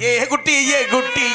ஏ குட்டி ஏ குட்டி.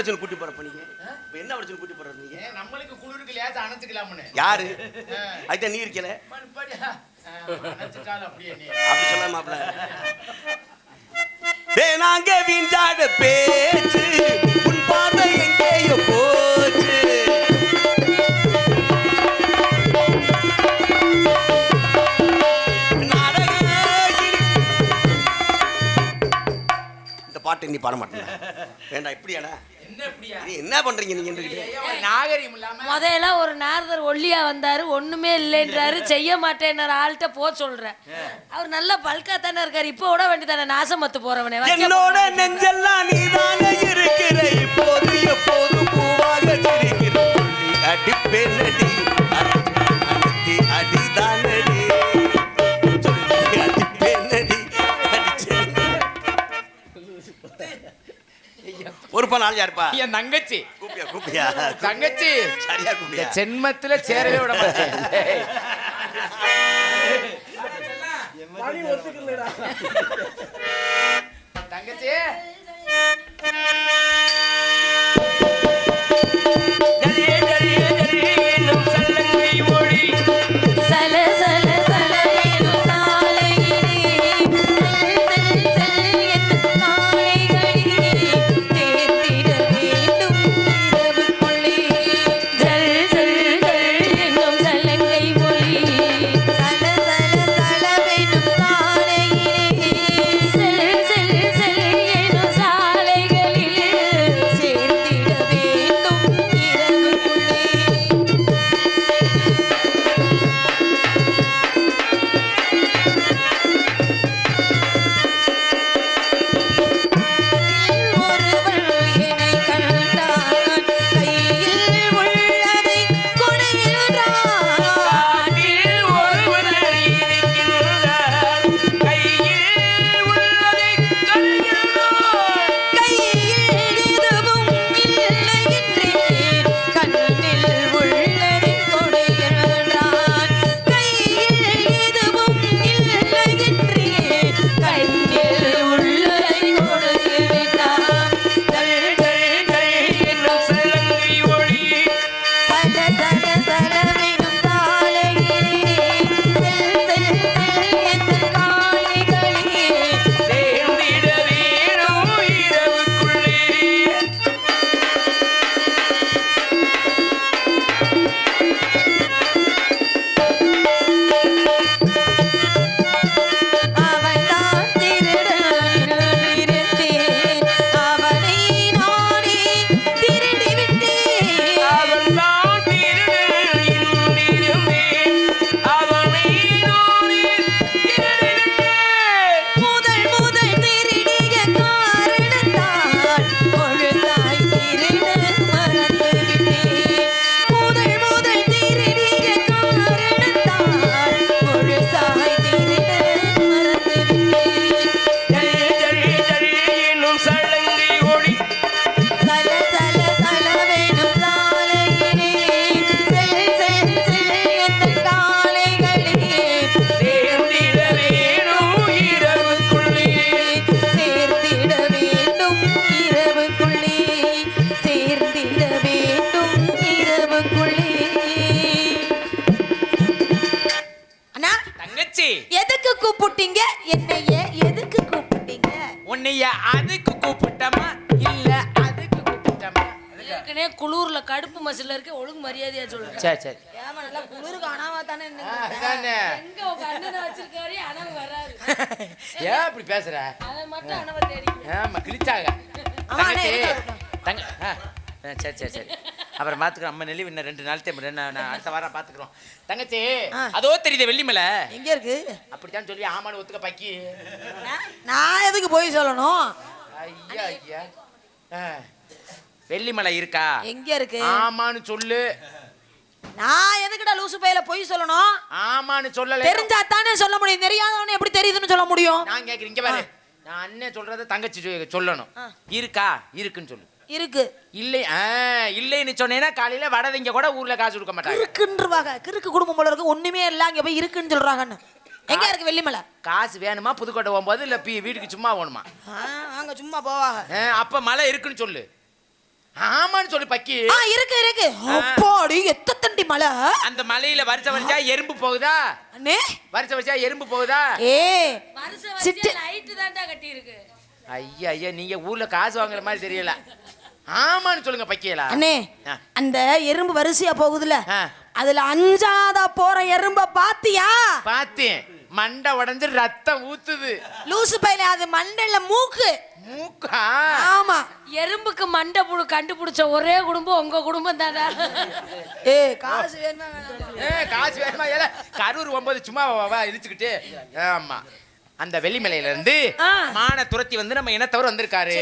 பிரச்சனை கூட்டி போற பண்ணீங்க இப்ப என்ன பிரச்சனை கூட்டி போற நீங்க? நம்மளுக்கு குளிருக்கு லேசா அணைச்சுக்கலாம்னு. யாரு? அதுதான் நீ இருக்கல. அப்படி சொல்ல மாப்ள வேணாங்க வீண்டாட பேச்சு. உன் பார்வை எங்கேயோ போச்சு. இந்த பாட்டு நீ பாட மாட்டேன் வேண்டாம் இப்படியாடா. என்ன நீ பண்றீங்க நீங்க நாகரிகம் இல்லாம. முதல்ல ஒரு நாரதர் ஒல்லியா வந்தாரு ஒண்ணுமே இல்லைன்றாரு செய்ய மாட்டேன்னாரு ஆள்கிட்ட போ சொல்றேன். அவர் நல்லா பல்கா தானே இருக்காரு இப்போ விட வேண்டியதானே நாசமத்து போறவனே வைக்க என்னோட நெஞ்செல்லாம் நீதானே இருக்கிற இப்போது எப்போதும் பூவாக சொல்லி அடிப்பேனடி அடி அடிதானடி ஒரு நாள் யாருப்பா என் தங்கச்சி. கூப்பியா கூப்பியா? தங்கச்சி. சரியா கூப்பியா? ஜென்மத்துல சேரவே விட மாட்டேன். தங்கச்சி. தானே ஆ, அதானே. எங்க உங்க அண்ணனை வச்சிருக்காரு? அனவு வராது ஏன் இப்படி பேசுற? அதை மட்டும் தேடி ஆமா அண்ணே, தங்கச்சி. தங்க சரி சரி சரி. அப்புறம் பாத்துக்கிறோம். அம்மா நெல்லி இன்னும் ரெண்டு நாள் தேவை நான் அடுத்த வாரம் தங்கச்சி. அதோ தெரியுது வெள்ளிமலை. எங்க இருக்கு? அப்படித்தான் சொல்லி ஆமான்னு ஒத்துக்க பக்கி. நான் எதுக்கு போய் சொல்லணும்? ஐயா ஐயா. வெள்ளிமலை இருக்கா? எங்க இருக்கு? ஆமான்னு சொல்லு. நான் எதுக்குடா லூசு பையில போய் சொல்லணும்? ஆமான்னு சொல்லல தெரிஞ்சா தானே சொல்ல முடியும். தெரியாதவனே எப்படி தெரியுதுன்னு சொல்ல முடியும்? நான் கேக்குறேன் இங்க பாரு. நான் அண்ணன் சொல்றத தங்கச்சி சொல்லணும். இருக்கா? இருக்குன்னு சொல்லு. இருக்கு. இல்லை ஆ, இல்லைன்னு சொன்னேன்னா காலையில வடதிங்க கூட ஊர்ல காசு கொடுக்க மாட்டாங்க. இருக்குன்றவாங்க கிறுக்கு குடும்பம் போல இருக்கு. ஒண்ணுமே இல்ல அங்க போய் இருக்குன்னு சொல்றாங்கன்னு. எங்க இருக்கு வெள்ளிமலை? காசு வேணுமா? புதுக்கோட்டை போகும்போது இல்ல வீட்டுக்கு சும்மா போகணுமா? அங்க சும்மா போவாங்க அப்ப மழை இருக்குன்னு சொல்லு. ஆமான்னு சொல்லு பக்கி. ஆ இருக்கு இருக்கு. அப்பாடி எத்த தண்டி மலை அந்த மலையில வருஷ வருஷா எறும்பு போகுதா? அண்ணே. வருஷ வருஷா எறும்பு போகுதா? ஏ. வருஷம் சிட்டு. வருஷம் லைட்டு தான்டா கட்டி இருக்கு ஐயா ஐயா நீங்க ஊர்ல காசு வாங்குற மாதிரி தெரியல. ஆமான்னு சொல்லுங்க பக்கியலா. அண்ணே. அந்த எறும்பு வரிசையா போகுதுல. ஆ. அதுல அஞ்சாத போற எறும்ப பாத்தியா? பார்த்தேன் மண்டை உடைஞ்சு ரத்தம் ஊத்துது. லூசு பையில அது மண்டையில மூக்கு. மூக்கா? ஆமா. எறும்புக்கு மண்டை புழு கண்டுபிடிச்ச ஒரே குடும்பம் உங்க குடும்பம் தானே? ஏ காசு வேணுமா? ஏ காசு வேணுமா? ஏல கரூர் ஒன்பது சும்மா வா, வா இழுச்சுக்கிட்டு ஆமா. அந்த வெள்ளிமலையில இருந்து ஆ. மான துரத்தி வந்து நம்ம இனத்தவர் வந்திருக்காரு.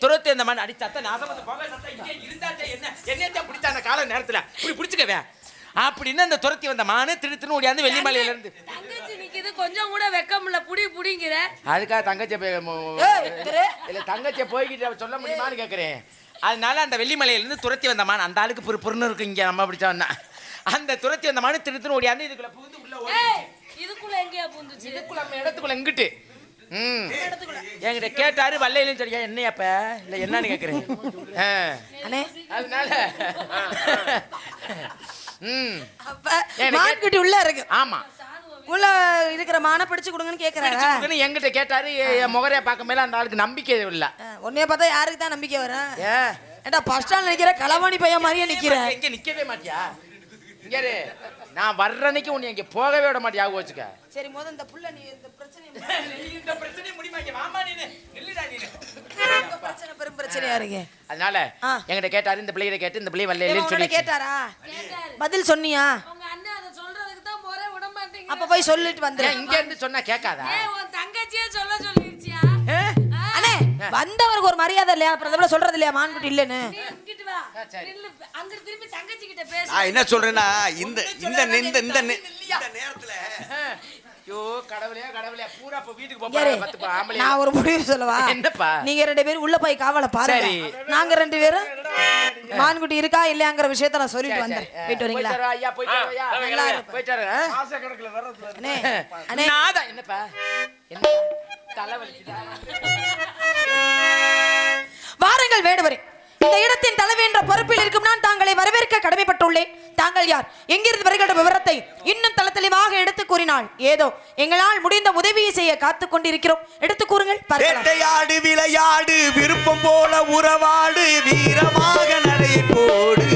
துரத்தி அந்த மண் அடி சத்த நாசம் வந்து போக சத்த இங்கே இருந்தாச்சே என்ன? என்னத்தான் பிடிச்ச அந்த கால நேரத்துல. இப்படி பிடிச்சுக்கவே. அப்படின்னு அந்த துரத்தி வந்த மானு திரு திரு ஓடியாந்து வெள்ளிமலையில இருந்து கொஞ்சம் கூட வெக்கம் இல்ல புடி புடிங்கிற. அதுக்காக திரு. இல்ல தங்கச்சியை போய்கிட்டு சொல்ல முடியுமான்னு கேக்குறேன். அதனால அந்த வெள்ளிமலையில இருந்து துரத்தி வந்த மான் அந்த ஆளுக்கு புரு புருன்னு இருக்கு இங்க நம்ம பிடிச்சவன் அந்த துரத்தி வந்த மானு திரு திரு ஓடியாந்து இதுக்குள்ள புகுந்து உள்ள இதுக்குள்ள எங்கேயா பூந்துச்சு இதுக்குள்ள நம்ம இடத்துக்குள்ள எங்கிட்டு ம். என்கிட்ட கேட்டாரு வல்லையிலும் சரியா என்னையாப்ப இல்ல என்னன்னு. அண்ணே. அதனால ம். அப்ப மான்குட்டி உள்ள இருக்கு ஆமா. உள்ள இருக்கிற மானை பிடிச்சு கொடுங்கன்னு கேக்குறாரா? என்கிட்ட கேட்டாரு. என் முகரைய பார்க்க மேல அந்த ஆளுக்கு நம்பிக்கை இல்ல. உன்னைய பார்த்தா யாருக்கு தான் நம்பிக்கை வரும்? ஏ. ஏண்டா பஸ் ஸ்டாண்ட் நிக்கிற களவாணி பையன் மாதிரியே நிக்கிற. இங்க நிக்கவே மாட்டியா? இங்க. நான் வர்ற அன்னைக்கு உன்னை இங்க போகவே விட மாட்டியா வச்சுக்க. சரி முத இந்த புள்ள நீ இந்த பிரச்சனை இந்த பிரச்சனை முடியுமா இங்க வாமா இல்லடா நீனு. இந்த பிரச்சனை பெரும் பிரச்சனையா இருக்கு. அதனால ஆ. என்கிட்ட கேட்டாரு இந்த பிள்ளைகிட்ட கேட்டு இந்த பிள்ளை வரல சொல்லி கேட்டாரு. பதில் சொன்னியா உங்க அண்ணன் அதை சொல்றதுக்கு தான் போறே விட மாட்டேங்க அப்ப போய் சொல்லிட்டு வந்துரு. இங்க இருந்து சொன்னா கேட்காதா? ஏய் உன் தங்கச்சியே சொல்ல சொல்லிருச்சியா? அண்ணே வந்தவருக்கு ஒரு மரியாதை இல்லையா? அப்புறம் அதை விட சொல்றது இல்லையா? மான்குட்டி இல்லைன்னு. என்ன சொல்றேன்னா இந்த இந்த இந்த இந்த நேரத்துல. ஐயோ பூரா இப்ப வீட்டுக்கு நான் ஒரு முடிவு சொல்லவா? என்னப்பா? நீங்க ரெண்டு பேரும் உள்ள போய் காவல பாருங்க. சரி. நாங்க ரெண்டு பேரும் மான்குட்டி இருக்கா இல்லையாங்கிற விஷயத்த நான் சொல்லிட்டு வந்தேன். போயிட்டு வரீங்களா ஐயா, போயிட்டு என்னப்பா? வாருங்கள் வேடுவரே. இந்த இடத்தின் தலைவி என்ற பொறுப்பில் இருக்கும் நான் தாங்களை வரவேற்க கடமைப்பட்டுள்ளேன். தாங்கள் யார்? எங்கிருந்து வருகின்ற விவரத்தை இன்னும் தல தெளிவாக எடுத்து கூறினால் ஏதோ எங்களால் முடிந்த உதவியை செய்ய காத்துக் கொண்டிருக்கிறோம். எடுத்து கூறுங்கள் விளையாடு விருப்பம் போல உறவாடு வீரமாக நடை போடு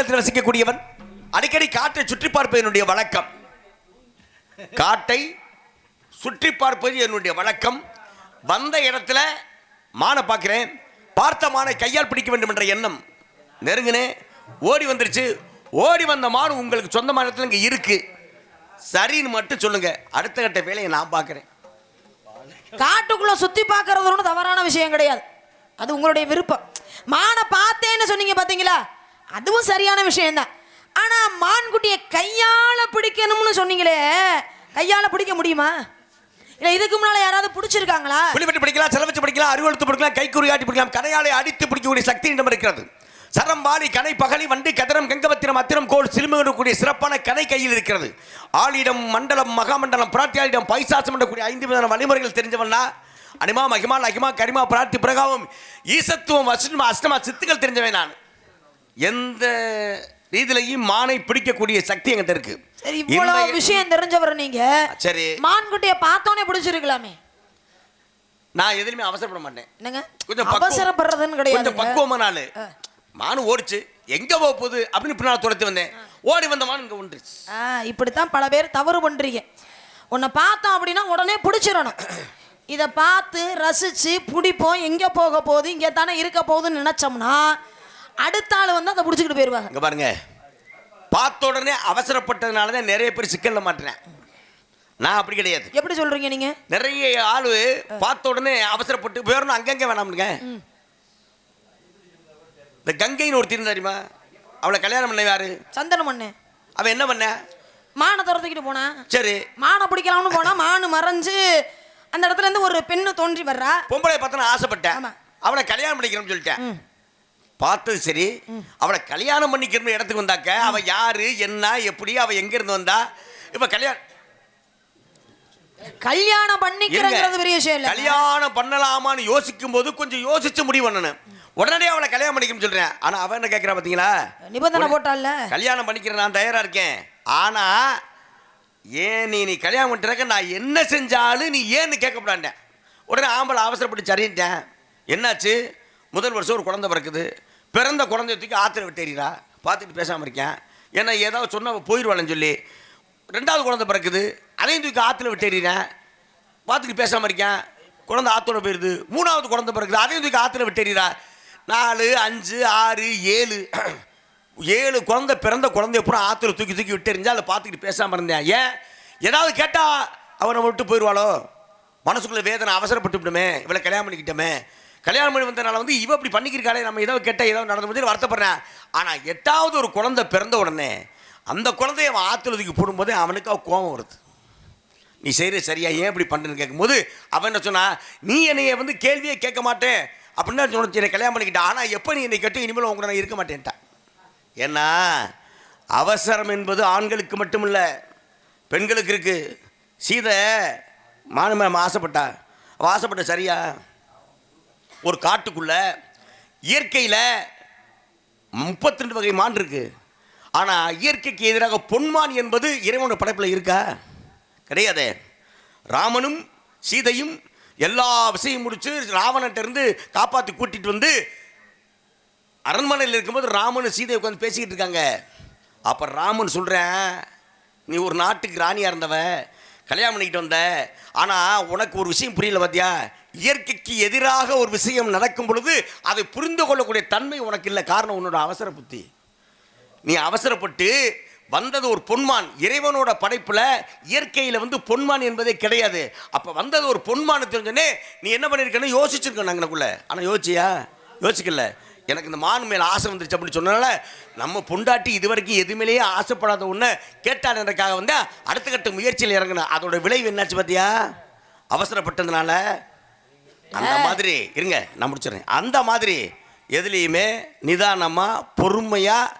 அரசாங்க வசிக்கக்கூடியவன் அடிக்கடி காற்றை சுற்றி பார்ப்பது என்னுடைய வழக்கம். காட்டை சுற்றி பார்ப்பது என்னுடைய வழக்கம். வந்த இடத்துல மானை பார்க்குறேன். பார்த்த மானை கையால் பிடிக்க வேண்டும் என்ற எண்ணம். நெருங்கினே ஓடி வந்துருச்சு. ஓடி வந்த மான் உங்களுக்கு சொந்த மாநிலத்தில் இங்கே இருக்குது சரின்னு மட்டும் சொல்லுங்கள் அடுத்த கட்ட வேலையை நான் பார்க்குறேன். காட்டுக்குள்ளே சுற்றி பார்க்கறது ஒன்றும் தவறான விஷயம் கிடையாது. அது உங்களுடைய விருப்பம். மானை பார்த்தேன்னு சொன்னீங்க பார்த்தீங்களா அதுவும் சரியான விஷயம்தான். ஆனால் மான்குட்டியை கையால் பிடிக்கணும்னு சொன்னீங்களே கையால் பிடிக்க முடியுமா? இல்லை இதுக்கு முன்னால் யாராவது பிடிச்சிருக்காங்களா? புலிபட்டி படிக்கலாம் செலவச்சு படிக்கலாம் அறிவெழுத்து படிக்கலாம் கைக்குறியாட்டி பிடிக்கலாம் கடையாளை அடித்து பிடிக்கக்கூடிய சக்தி இடம் இருக்கிறது. சரம் வாலி கனை பகலி வண்டி கதரம் கங்கபத்திரம் அத்திரம் கோல் சிலுமிடக்கூடிய சிறப்பான கனை கையில் இருக்கிறது. ஆளிடம் மண்டலம் மகாமண்டலம் பிராட்டியாளிடம் பைசாசம் என்றக்கூடிய ஐந்து விதமான வழிமுறைகள் தெரிஞ்சவன்னா அனிமா மகிமா லகிமா கரிமா பிரார்த்தி பிரகாவம் ஈசத்துவம் அஷ்டமா அஷ்டமா சித்துக்கள் தெரிஞ்சவன் நான். எந்த ரீதியிலையும் மானை பிடிக்கக்கூடிய சக்தி என்கிட்ட இருக்கு. சரி இவ்வளவு விஷயம் தெரிஞ்சவர் நீங்க சரி. மான்குட்டியை பார்த்தோன்னே பிடிச்சிருக்கலாமே. நான் எதுலையுமே அவசரப்பட மாட்டேன். என்னங்க? கொஞ்சம் பக்குவம். அவசரப்படுறதுன்னு கிடையாது. கொஞ்சம் பக்குவமான ஆளு மானு ஓடிச்சு. எங்க போக போகுது? அப்படின்னு பின்னால் துரத்தி வந்தேன். ஓடி வந்த மானு இங்க ஒன்றுச்சு இப்படித்தான் பல பேர் தவறு பண்றீங்க. உன்னை பார்த்தோம் அப்படின்னா உடனே பிடிச்சிடணும். இதை பார்த்து ரசிச்சு பிடிப்போம். எங்க போக போகுது? இங்கே தானே இருக்க போகுதுன்னு நினைச்சோம்னா அடுத்த ஆள் வந்து அதை பிடிச்சிக்கிட்டு போயிடுவாங்க இங்க பாருங்க. பார்த்த உடனே அவசரப்பட்டதுனால தான் நிறைய பேர் சிக்கல்ல மாட்டினேன். நான் அப்படி கிடையாது. எப்படி சொல்றீங்க நீங்க? நிறைய ஆளு பார்த்த உடனே அவசரப்பட்டு போயிடணும் அங்கங்க வேணாமுங்க இந்த கங்கைன்னு ஒரு தெரியுமா? அவளை கல்யாணம் பண்ண யாரு? சந்தனம் பண்ணு அவன் என்ன பண்ண? மானை துரத்துக்கிட்டு போனா. சரி. மானை பிடிக்கலாம்னு போனா மானு மறைஞ்சு அந்த இடத்துல இருந்து ஒரு பெண்ணு தோன்றி வர்றா. பொம்பளை பார்த்தா ஆசைப்பட்டேன். அவனை கல்யாணம் பண்ணிக்கிறேன்னு சொல்லிட்டேன். பார்த்தது சரி. அவளை கல்யாணம் பண்ணிக்கிறன்னு இடத்துக்கு வந்தாக்க அவ யாரு என்ன எப்படி அவ எங்க இருந்து வந்தா? இப்ப கல்யாணம் கல்யாணம் பண்ணிக்கிறங்கிறது இருங்க. பெரிய விஷயம் இல்ல. கல்யாணம் பண்ணலாமான்னு யோசிக்கும் போது கொஞ்சம் யோசிச்சு முடிவு பண்ணணும். உடனே அவளை கல்யாணம் பண்ணிக்கணும்னு சொல்றேன். ஆனா அவன் என்ன கேட்கறா பாத்தீங்களா? நிபந்தனை போட்டால கல்யாணம் பண்ணிக்கிறேன் நான் தயாரா இருக்கேன். ஆனா ஏன் நீ நீ கல்யாணம் பண்ணிட்டு நான் என்ன செஞ்சாலும் நீ ஏன்னு கேட்கப்படாண்டேன் உடனே ஆம்பளை அவசரப்பட்டு சரின்ட்டேன். என்னாச்சு? முதல் வருஷம் ஒரு குழந்தை பிறக்குது. பிறந்த குழந்தைய தூக்கி ஆத்திர விட்டேறா பார்த்துட்டு பேசாமல் இருக்கேன். ஏன்னா ஏதாவது சொன்ன போயிடுவாளன்னு சொல்லி ரெண்டாவது குழந்தை பிறக்குது அதையும் தூக்கி ஆற்றுல விட்டேறினேன். பார்த்துட்டு பேசாமல் இருக்கேன். குழந்தை ஆத்தோட போயிடுது மூணாவது குழந்தை பிறகுது அதையும் தூக்கி ஆற்றுல விட்டேறா நாலு அஞ்சு ஆறு ஏழு ஏழு குழந்தை பிறந்த குழந்தைய பூரா ஆற்றுல தூக்கி தூக்கி விட்டேறிஞ்சா அதை பார்த்துக்கிட்டு பேசாமல் இருந்தேன். ஏன்? ஏதாவது கேட்டால் அவனை விட்டு போயிடுவாளோ மனசுக்குள்ளே வேதனை அவசரப்பட்டு விட்டுமே இவளை கல்யாணம் பண்ணிக்கிட்டோமே. கல்யாணம் பண்ணி வந்தனால வந்து இவ இப்படி பண்ணிக்கிருக்காளே நம்ம ஏதோ கெட்ட ஏதோ நடந்து போது வருத்தப்படுறேன். ஆனால் எட்டாவது ஒரு குழந்தை பிறந்த உடனே அந்த குழந்தைய அவன் ஆத்துலதுக்கு போடும்போது அவனுக்கு அவன் கோபம் வருது. நீ செய்கிற சரியா? ஏன் இப்படி பண்ணுன்னு கேட்கும்போது அவன் என்ன சொன்னா நீ என்னைய வந்து கேள்வியே கேட்க மாட்டேன். அப்படின்னு சொன்ன என்னை கல்யாணம் பண்ணிக்கிட்டான் ஆனால் எப்போ நீ என்னை கேட்டு இனிமேல் உங்க நான் இருக்க மாட்டேன்ட்டான் ஏன்னா அவசரம் என்பது ஆண்களுக்கு மட்டுமில்ல பெண்களுக்கு இருக்குது சீதை மானமே ஆசைப்பட்டா. அவள் ஆசைப்பட்ட சரியா? ஒரு காட்டுக்குள்ள இயற்கையில் முப்பத்தி ரெண்டு வகை மான் இருக்கு. ஆனால் இயற்கைக்கு எதிராக பொன்மான் என்பது இறைவனோட படைப்பில் இருக்கா? கிடையாது. ராமனும் சீதையும் எல்லா விஷயம் முடிச்சு ராவணன்ட்ட இருந்து காப்பாற்றி கூட்டிட்டு வந்து அரண்மனையில் இருக்கும்போது ராமனும் சீதை உட்காந்து பேசிக்கிட்டு இருக்காங்க. அப்போ ராமன் சொல்கிறேன் நீ ஒரு நாட்டுக்கு ராணியாக இருந்தவ கல்யாணம் பண்ணிக்கிட்டு வந்த. ஆனால் உனக்கு ஒரு விஷயம் புரியல பார்த்தியா இயற்கைக்கு எதிராக ஒரு விஷயம் நடக்கும் பொழுது அதை புரிந்து கொள்ளக்கூடிய தன்மை உனக்கு இல்லை. காரணம் உன்னோட அவசர புத்தி. நீ அவசரப்பட்டு வந்தது ஒரு பொன்மான். இறைவனோட படைப்பில் இயற்கையில் வந்து பொன்மான் என்பதே கிடையாது. அப்போ வந்தது ஒரு பொன்மானு தெரிஞ்சோடனே நீ என்ன பண்ணியிருக்கேன்னு யோசிச்சிருக்க நாங்களுக்குள்ள ஆனால் யோசிச்சியா? யோசிக்கல. எனக்கு இந்த மான் மேலே ஆசை வந்துருச்சு அப்படின்னு சொன்னனால நம்ம பொண்டாட்டி இது வரைக்கும் எது ஆசைப்படாத ஒன்று கேட்டான்றதுக்காக வந்து அடுத்த கட்ட முயற்சியில் இறங்கின. அதோட விளைவு என்னாச்சு பார்த்தியா அவசரப்பட்டதுனால அந்த மாதிரி இருங்க நான் முடிச்சிடுறேன். அந்த மாதிரி எதுலேயுமே நிதானமாக பொறுமையாக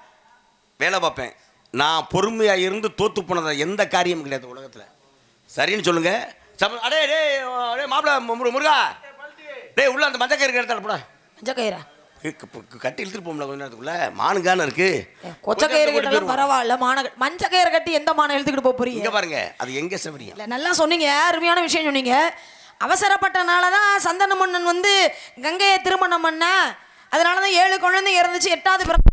வேலை பார்ப்பேன். நான் பொறுமையாக இருந்து தோத்து போனது எந்த காரியமும் கிடையாது உலகத்தில். சரின்னு சொல்லுங்க. சம அடே டே டே மாப்பிள்ள முருகா. டேய் உள்ள அந்த மஞ்சள் கயிறு எடுத்தால் போட மஞ்ச கயிறா கட்டி இழுத்துட்டு போகல கொஞ்ச நேரத்துக்குள்ள. மானுங்கான இருக்கு. கொச்ச கயிறு கட்டலாம் பரவாயில்ல மான மஞ்ச கயிறு கட்டி எந்த மான எழுத்துக்கிட்டு போக போறீங்க? பாருங்க அது எங்க சவரியம். இல்ல நல்லா சொன்னீங்க அருமையான விஷயம் சொன்னீங்க. அவசரப்பட்டனால தான் சந்தன மன்னன் வந்து கங்கையை திருமணம் பண்ண. அதனால தான் ஏழு குழந்தை இறந்துச்சு எட்டாவது பிறப்பு